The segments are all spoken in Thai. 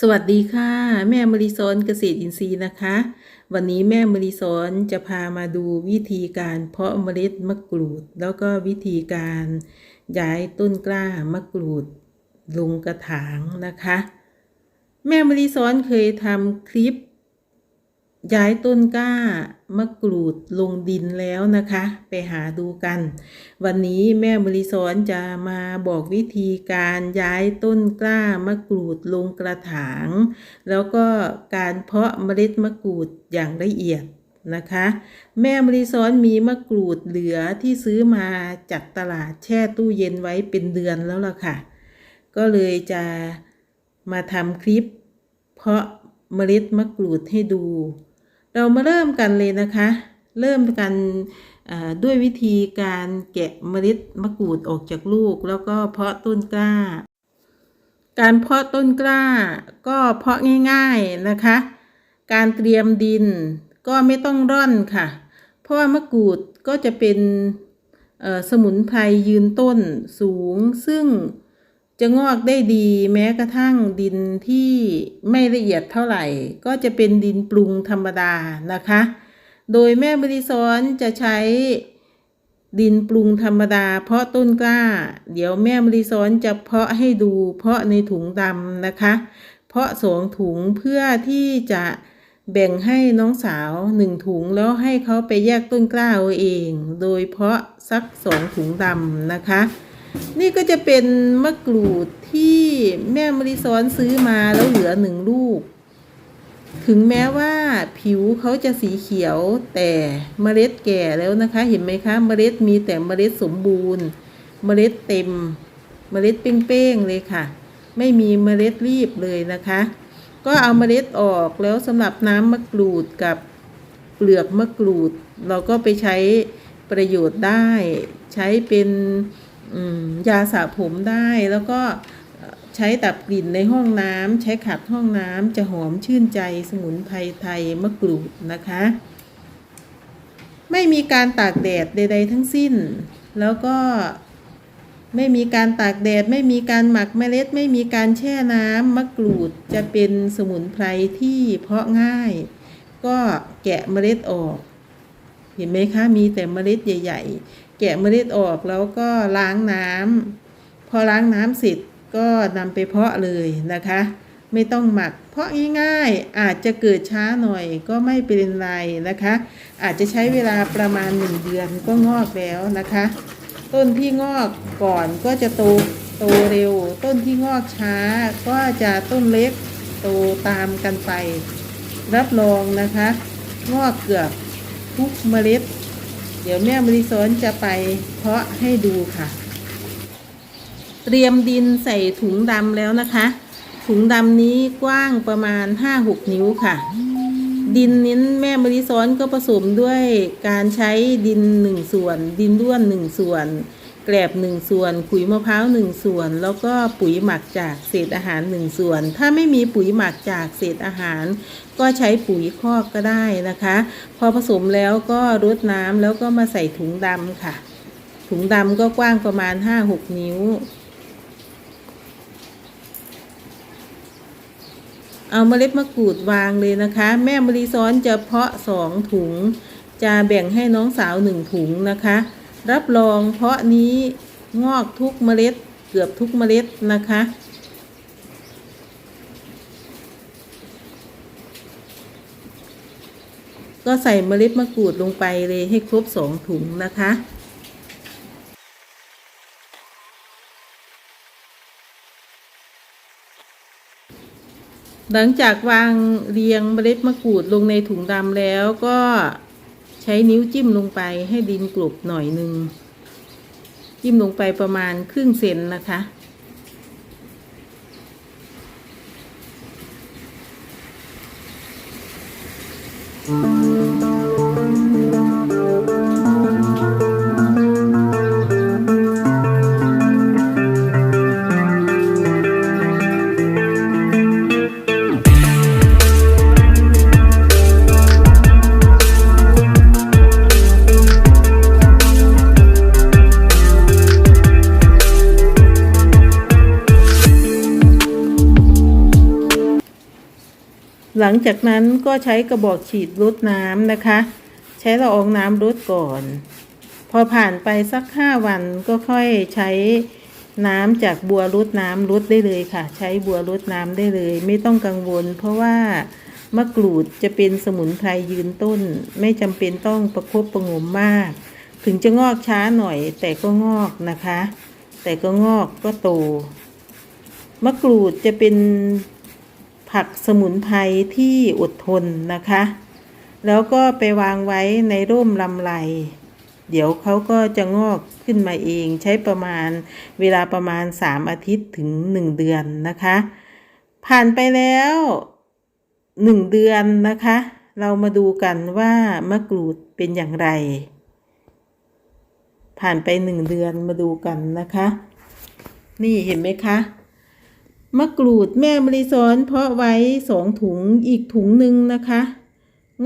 สวัสดีค่ะ แม่มริซนเกษตรอินทรีย์นะคะ วันนี้แม่มริซนจะพามาดูวิธีการเพาะเมล็ดมะกรูด แล้วก็วิธีการย้ายต้นกล้ามะกรูดลงกระถางนะคะ แม่มริซนเคยทำคลิป ย้ายต้นกล้ามะกรูดลงดินแล้วนะคะ ไปหาดูกัน วันนี้แม่มริสอนจะมาบอกวิธีการย้ายต้นกล้ามะกรูดลงกระถาง แล้วก็การเพาะเมล็ดมะกรูดอย่างละเอียดนะคะ แม่มริสอนมีมะกรูดเหลือที่ซื้อมาจากตลาดแช่ตู้เย็นไว้เป็นเดือนแล้วล่ะค่ะ ก็เลยจะมาทำคลิป เพาะเมล็ดมะกรูดให้ดู เรามาเริ่มกันเลยนะคะ เริ่มกันด้วยวิธีการแกะเมล็ดมะกรูดออกจากลูก แล้วก็เพาะต้นกล้า การเพาะต้นกล้าก็เพาะง่ายๆนะคะ การเตรียมดินก็ไม่ต้องร่อนค่ะ เพราะว่ามะกรูดก็จะเป็นสมุนไพรยืนต้นสูงซึ่ง จะงอกได้ดีแม้กระทั่งดินที่ไม่ละเอียดเท่าไหร่ ก็จะเป็นดินปรุงธรรมดานะคะ โดยแม่บริซอนจะใช้ดินปรุงธรรมดา เพาะต้นกล้า เดี๋ยวแม่บริซอนจะเพาะให้ดู เพาะในถุงดำนะคะ เพาะสองถุงเพื่อที่จะแบ่งให้น้องสาวหนึ่งถุงแล้วให้เขาไปแยกต้นกล้าเอาเอง โดยเพาะสักสองถุงดำนะคะ นี่ก็จะเป็นมะกรูดที่แม่มริซ้อนซื้อมาแล้วเหลือหนึ่งลูก ถึงแม้ว่าผิวเขาจะสีเขียวแต่เมล็ดแก่แล้วนะคะ เห็นไหมคะ เมล็ดมีแต่เมล็ดสมบูรณ์ เมล็ดเต็ม เมล็ดเป้งๆเลยค่ะ ไม่มีเมล็ดรีบเลยนะคะ ก็เอาเมล็ดออกแล้วสำหรับน้ำมะกรูดกับเปลือกมะกรูด เราก็ไปใช้ประโยชน์ได้ ใช้เป็น ยาสระผมได้แล้วก็ใช้ดับกลิ่นในห้องน้ำใช้ขัดห้องน้ำจะหอมชื่นใจสมุนไพรไทยมะกรูดนะคะ ไม่มีการตากแดดใด ๆ ทั้งสิ้น แล้วก็ไม่มีการตากแดด ไม่มีการหมักเมล็ด ไม่มีการแช่น้ำมะกรูดจะเป็นสมุนไพรที่เพาะง่าย ก็แกะเมล็ดออก เห็นไหมคะมีแต่เมล็ดใหญ่ ๆ แกะเมล็ดออกแล้วก็ล้างน้ำพอล้างน้ำเสร็จก็นำไปเพาะเลยนะคะ ไม่ต้องหมัก เพาะง่ายๆอาจจะเกิดช้าหน่อยก็ไม่เป็นไรนะคะ อาจจะใช้เวลาประมาณหนึ่งเดือนก็งอกแล้วนะคะ ต้นที่งอกก่อนก็จะโตโตเร็ว ต้นที่งอกช้าก็จะต้นเล็กโตตามกันไป รับรองนะคะ งอกเกือบ ทุกเมล็ด เดี๋ยวแม่มริสอนจะไปเพาะให้ดูค่ะ เตรียมดินใส่ถุงดำแล้วนะคะ ถุงดำนี้กว้างประมาณ 5-6 นิ้วค่ะ ดินนี้แม่มริซ้อนก็ผสมด้วยการใช้ดินหนึ่งส่วน ดินด้วนหนึ่งส่วน แกลบหนึ่งส่วนขุยมะพร้าวหนึ่งส่วน แล้วก็ปุ๋ยหมักจากเศษอาหารหนึ่งส่วน ถ้าไม่มีปุ๋ยหมักจากเศษอาหาร ก็ใช้ปุ๋ยคอกก็ได้นะคะ พอผสมแล้วก็รดน้ำแล้วก็มาใส่ถุงดำค่ะ ถุงดำก็กว้างประมาณ 5-6 นิ้ว เอาเมล็ดมะกรูดวางเลยนะคะ แม่มะลิซ้อนจะเพาะสองถุง จะแบ่งให้น้องสาวหนึ่งถุงนะคะ รับรองเพราะนี้งอกทุกเมล็ดเกือบทุกเมล็ดนะคะ ก็ใส่เมล็ดมะกรูดลงไปเลยให้ครบสองถุงนะคะหลังจากวางเรียงเมล็ดมะกรูดลงในถุงดำแล้วก็ ใช้นิ้วจิ้มลงไปให้ดินกลบหน่อยหนึ่งจิ้มลงไปประมาณครึ่งเซนนะคะพ จากนั้นก็ใช้กระบอกฉีดลดน้ำนะคะ ใช้ละอองน้ำลดก่อน พอผ่านไปสักห้าวันก็ค่อยใช้น้ำจากบัวรดน้ำลดได้เลยค่ะ ใช้บัวรดน้ำได้เลย ไม่ต้องกังวล เพราะว่ามะกรูดจะเป็นสมุนไพรยืนต้น ไม่จำเป็นต้องประคบประงมมาก ถึงจะงอกช้าหน่อย แต่ก็งอกนะคะ แต่ก็งอกก็โตมะกรูดจะเป็น ผักสมุนไพรที่อดทนนะคะ แล้วก็ไปวางไว้ในร่มลำไรเดี๋ยวเขาก็จะงอกขึ้นมาเองใช้ประมาณเวลาประมาณ 3 อาทิตย์ถึง 1 เดือนนะคะ ผ่านไปแล้ว 1 เดือนนะคะ เรามาดูกันว่ามะกรูดเป็นอย่างไร ผ่านไป 1 เดือนมาดูกันนะคะ นี่เห็นไหมคะ มะกรูดแม่มริซ้อนเพาะไว้สองถุงอีกถุงหนึ่งนะคะ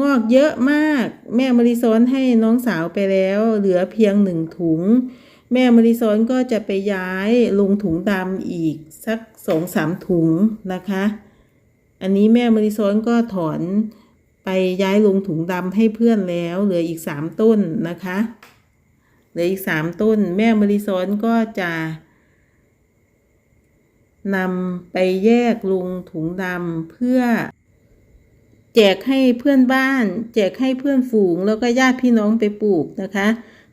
งอกเยอะมากแม่มริซ้อนให้น้องสาวไปแล้ว เหลือเพียงหนึ่งถุง แม่มริซ้อนก็จะไปย้ายลงถุงดำอีกสักสองสามถุงนะคะ อันนี้แม่มริซ้อนก็ถอนไปย้ายลงถุงดำให้เพื่อนแล้ว เหลืออีกสามต้นนะคะ เหลืออีกสามต้น แม่มริซ้อนก็จะ นำไปแยกลงถุงดำเพื่อ แจกให้เพื่อนบ้าน แจกให้เพื่อนฝูงแล้วก็ญาติพี่น้องไปปลูกนะคะ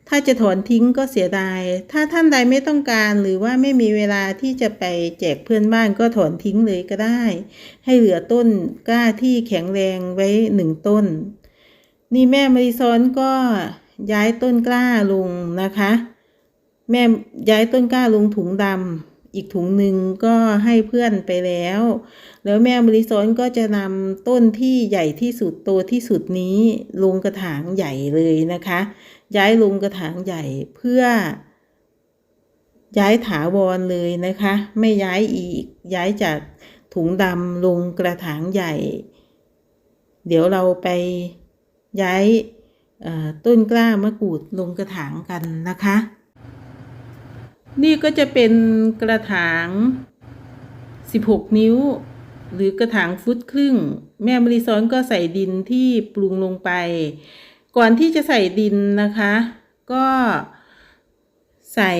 ถ้าจะถอนทิ้งก็เสียดาย ถ้าท่านใดไม่ต้องการหรือว่าไม่มีเวลาที่จะไปแจกเพื่อนบ้านก็ถอนทิ้งเลยก็ได้ ให้เหลือต้นกล้าที่แข็งแรงไว้หนึ่งต้น นี่แม่มาริซอนก็ย้ายต้นกล้าลงนะคะ แม่ย้ายต้นกล้าลงถุงดำ อีกถุงหนึ่งก็ให้เพื่อนไปแล้ว แล้วแม่มริซอนก็จะนำต้นที่ใหญ่ที่สุดโตที่สุดนี้ลงกระถางใหญ่เลยนะคะ ย้ายลงกระถางใหญ่เพื่อ ย้ายถาวรเลยนะคะ ไม่ย้ายอีกย้ายจากถุงดำลงกระถางใหญ่ เดี๋ยวเราไปย้ายต้นกล้ามะกรูดลงกระถางกันนะคะ นี่ก็จะเป็นกระถาง 16 นิ้ว หรือกระถางฟุตครึ่ง แม่มริซอนก็ใส่ดินที่ปรุงลงไป ก่อนที่จะใส่ดินนะคะ ก็ใส่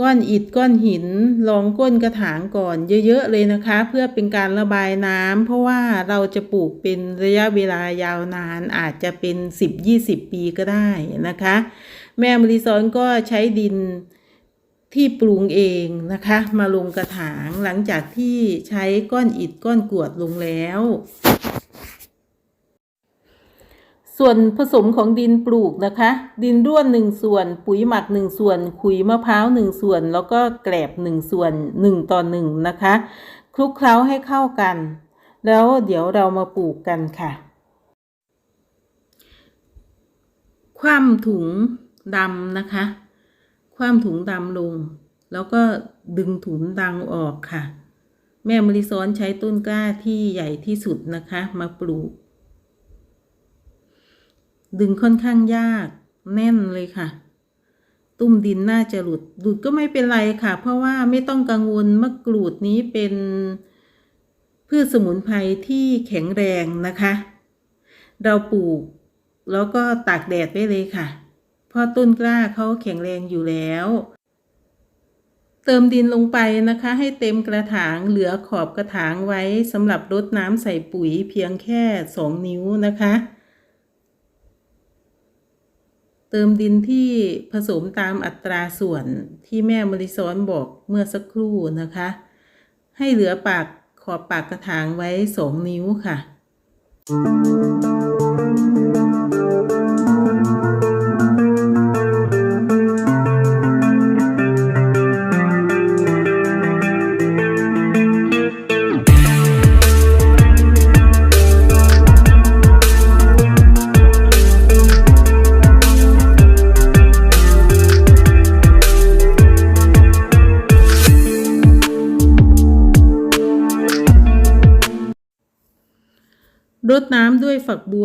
ก้อนอิฐก้อนหินรองก้นกระถางก่อนเยอะๆเลยนะคะ เพื่อเป็นการระบายน้ำเพราะว่าเราจะปลูกเป็นระยะเวลายาวนานอาจจะเป็น 10-20 ปีก็ได้นะคะ แม่มริซอนก็ใช้ดินที่ปรุงเองนะคะ มาลงกระถางหลังจากที่ใช้ก้อนอิฐก้อนกวดลงแล้ว ส่วนผสมของดินปลูกนะคะ ดินร่วนหนึ่งส่วน ปุ๋ยหมักหนึ่งส่วนขุยมะพร้าวหนึ่งส่วน แล้วก็แกลบหนึ่งส่วนหนึ่งต่อหนึ่งนะคะ คลุกเคล้าให้เข้ากัน แล้วเดี๋ยวเรามาปลูกกันค่ะ คว่ำถุง ดำนะคะ คว่ำถุงดำลง แล้วก็ดึงถุงดังออกค่ะ แม่มริซ้อนใช้ต้นกล้าที่ใหญ่ที่สุดนะคะ มาปลูก ดึงค่อนข้างยากแน่นเลยค่ะ ตุ้มดินน่าจะหลุด หลุดก็ไม่เป็นไรค่ะ เพราะว่าไม่ต้องกังวลมะกรูดนี้เป็นพืชสมุนไพรที่แข็งแรงนะคะ เราปลูกแล้วก็ตากแดดไว้เลยค่ะ ราะต้นกล้าเขาแข็งแรงอยู่แล้ว เติมดินลงไปนะคะ ให้เต็มกระถางเหลือขอบกระถางไว้สำหรับรดน้ำใส่ปุ๋ยเพียงแค่สองนิ้วนะคะ เติมดินที่ผสมตามอัตราส่วนที่แม่มริซอนบอกเมื่อสักครู่นะคะ ให้เหลือปากขอบปากกระถางไว้สองนิ้วค่ะร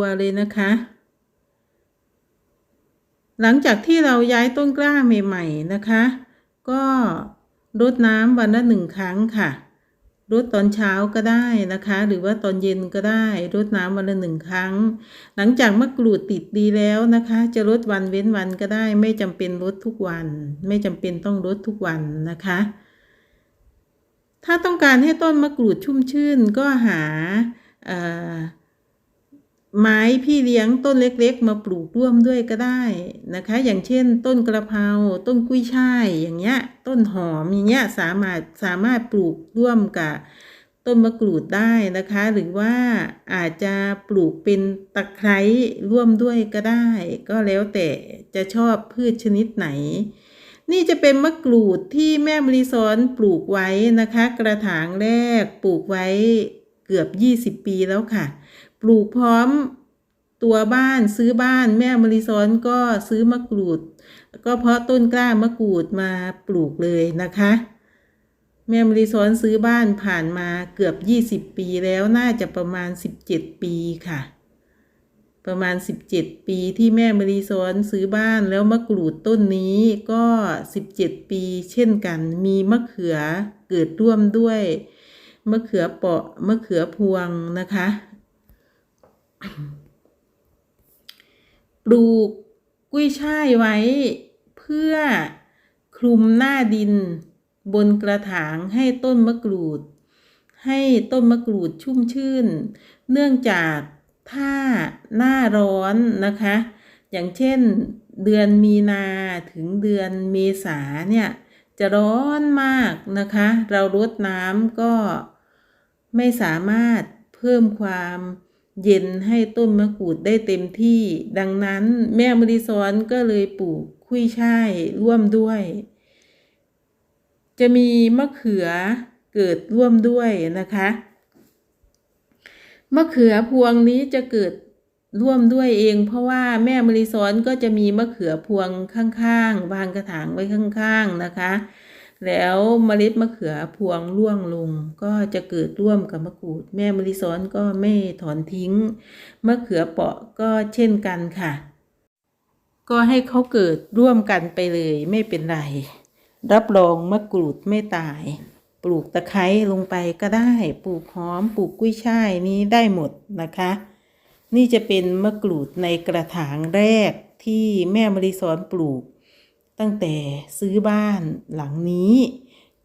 ด้วยฝักบัวเลยนะคะ หลังจากที่เราย้ายต้นกล้าใหม่ๆนะคะ ก็รดน้ำวันละหนึ่งครั้งค่ะรดตอนเช้าก็ได้นะคะ หรือว่าตอนเย็นก็ได้รดน้ำวันละหนึ่งครั้ง หลังจากมะกรูดติดดีแล้วนะคะ จะรดวันเว้นวันก็ได้ ไม่จำเป็นรดทุกวัน ไม่จำเป็นต้องรดทุกวันนะคะ ถ้าต้องการให้ต้นมะกรูดชุ่มชื่นก็หา ไม้พี่เลี้ยงต้นเล็กๆ มาปลูกร่วมด้วยก็ได้นะคะ อย่างเช่น ต้นกระเพราต้นกุ้ยช่ายอย่างเงี้ย ต้นหอมอย่างเงี้ยสามารถสามารถปลูกร่วมกับต้นมะกรูดได้นะคะ หรือว่าอาจจะปลูกเป็นตะไคร้ร่วมด้วยก็ได้ ก็แล้วแต่จะชอบพืชชนิดไหน นี่จะเป็นมะกรูดที่แม่มรีซอนปลูกไว้นะคะ กระถางแรกปลูกไว้เกือบ 20 ปีแล้วค่ะ ปลูกพร้อมตัวบ้านซื้อบ้านแม่มรีซอนก็ซื้อมะกรูด ก็เพราะต้นกล้ามะกรูดมาปลูกเลยนะคะ แม่มรีซอนซื้อบ้านผ่านมาเกือบ 20 ปีแล้วน่าจะประมาณ 17 ปีค่ะ ประมาณ 17 ปีที่แม่มรีซอนซื้อบ้านแล้วมะกรูดต้นนี้ก็ 17 ปีเช่นกัน มีมะเขือเกิดร่วมด้วยมะเขือเปาะมะเขือพวงนะคะ ปลูกกุ้ยช่ายไว้เพื่อคลุมหน้าดิน บนกระถางให้ต้นมะกรูด ให้ต้นมะกรูดชุ่มชื่น เนื่องจากถ้าหน้าร้อนนะคะ อย่างเช่นเดือนมีนาถึงเดือนเมษาเนี่ย จะร้อนมากนะคะ เรารดน้ำก็ไม่สามารถเพิ่มความ เย็นให้ต้นมะกรูดได้เต็มที่ ดังนั้นแม่มริซอนก็เลยปลูกคุยช่ายร่วมด้วย จะมีมะเขือเกิดร่วมด้วยนะคะมะเขือพวงนี้จะเกิดร่วมด้วยเอง เพราะว่าแม่มริซอนก็จะมีมะเขือพวงข้างๆวางกระถางไว้ข้างๆนะคะ แล้วเมล็ดมะเขือพวงร่วงลง ก็จะเกิดร่วมกับมะกรูด แม่มริซอนก็ไม่ถอนทิ้ง มะเขือเปาะก็เช่นกันค่ะ ก็ให้เขาเกิดร่วมกันไปเลยไม่เป็นไร รับรองมะกรูดไม่ตาย ปลูกตะไคร้ลงไปก็ได้ ปลูกหอมปลูกกุ้ยช่ายนี้ได้หมดนะคะ นี่จะเป็นมะกรูดในกระถางแรกที่แม่มริสอนปลูก ตั้งแต่ซื้อบ้านหลังนี้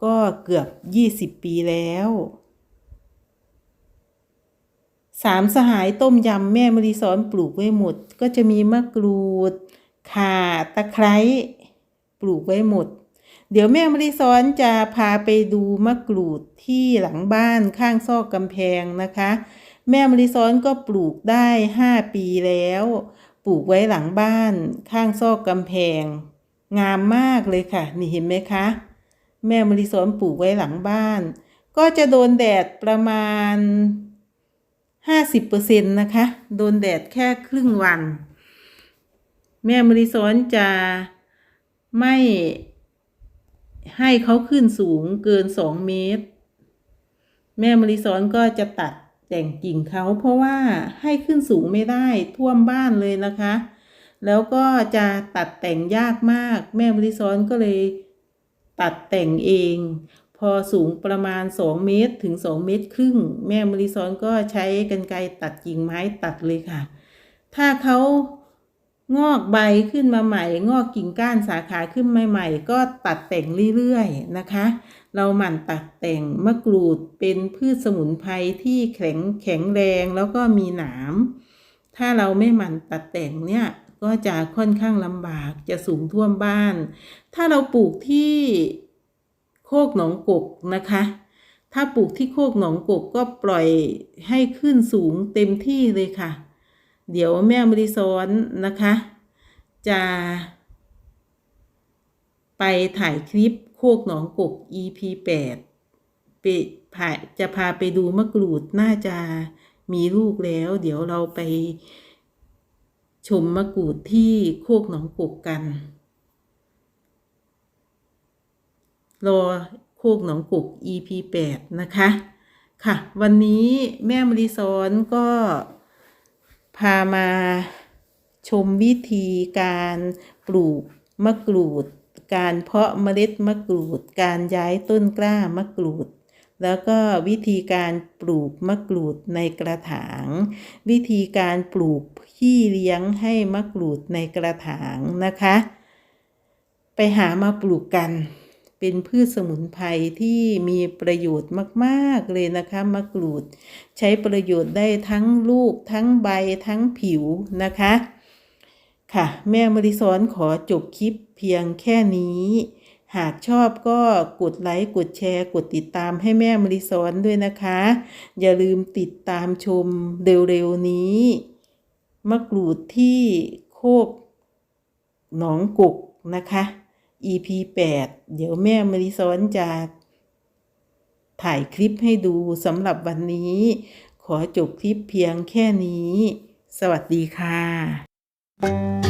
ก็เกือบ 20 ปีแล้วสามสหายต้มยำแม่มริสอนปลูกไว้หมด ก็จะมีมะกรูดข่าตะไคร้ปลูกไว้หมด เดี๋ยวแม่มริสอนจะพาไปดูมะกรูดที่หลังบ้านข้างซอกกำแพงนะคะ แม่มริซอนก็ปลูกได้ห้าปีแล้ว ปลูกไว้หลังบ้านข้างซอกกำแพง งามมากเลยค่ะ นี่เห็นไหมคะ แม่มริซอนปลูกไว้หลังบ้าน ก็จะโดนแดดประมาณห้าสิบเปอร์เซ็นต์นะคะ โดนแดดแค่ครึ่งวัน แม่มริซอนจะไม่ให้เขาขึ้นสูงเกินสองเมตร แม่มริซอนก็จะตัดแต่งกิ่งเขาเพราะว่าให้ขึ้นสูงไม่ได้ท่วมบ้านเลยนะคะ แล้วก็จะตัดแต่งยากมาก แม่มริซอนก็เลย ตัดแต่งเอง พอสูงประมาณ 2 เมตรถึง 2 เมตรครึ่ง แม่มริซอนก็ใช้กรรไกรตัดกิ่งไม้ตัดเลยค่ะ ถ้าเขางอกใบขึ้นมาใหม่ งอกกิ่งก้านสาขาขึ้นมาใหม่ก็ตัดแต่งเรื่อยๆนะคะ เราหมั่นตัดแต่งมะกรูดเป็นพืชสมุนไพรที่แข็งแข็งแรงแล้วก็มีหนาม ถ้าเราไม่หมั่นตัดแต่งเนี่ย ก็จะค่อนข้างลำบากจะสูงท่วมบ้าน ถ้าเราปลูกที่โคกหนองกกนะคะ ถ้าปลูกที่โคกหนองกกก็ปล่อยให้ขึ้นสูงเต็มที่เลยค่ะ เดี๋ยวแม่มริซอนนะคะ จะ ไปถ่ายคลิปโคกหนองกก EP 8ไปพาจะพาไปดูมะกรูดน่าจะมีลูกแล้ว เดี๋ยวเราไป ชมมะกรูดที่โคกหนองกกกัน รอโคกหนองกก EP 8 นะคะ ค่ะ วันนี้แม่มริซอนก็พามาชมวิธีการปลูกมะกรูด การเพาะเมล็ดมะกรูด การย้ายต้นกล้ามะกรูด แล้วก็วิธีการปลูกมะกรูดในกระถาง วิธีการปลูกพี่เลี้ยงให้มะกรูดในกระถางนะคะ ไปหามาปลูกกัน เป็นพืชสมุนไพรที่มีประโยชน์มากๆเลยนะคะมะกรูด ใช้ประโยชน์ได้ทั้งลูกทั้งใบทั้งผิวนะคะ ค่ะ แม่มริสอนขอจบคลิปเพียงแค่นี้ หากชอบก็กดไลค์กดแชร์ กดติดตามให้แม่มริสอนด้วยนะคะ อย่าลืมติดตามชมเร็วๆนี้ มะกรูดที่โคกหนองกกนะคะ EP 8 เดี๋ยวแม่มริซอนจะถ่ายคลิปให้ดูสำหรับวันนี้ ขอจบคลิปเพียงแค่นี้ สวัสดีค่ะ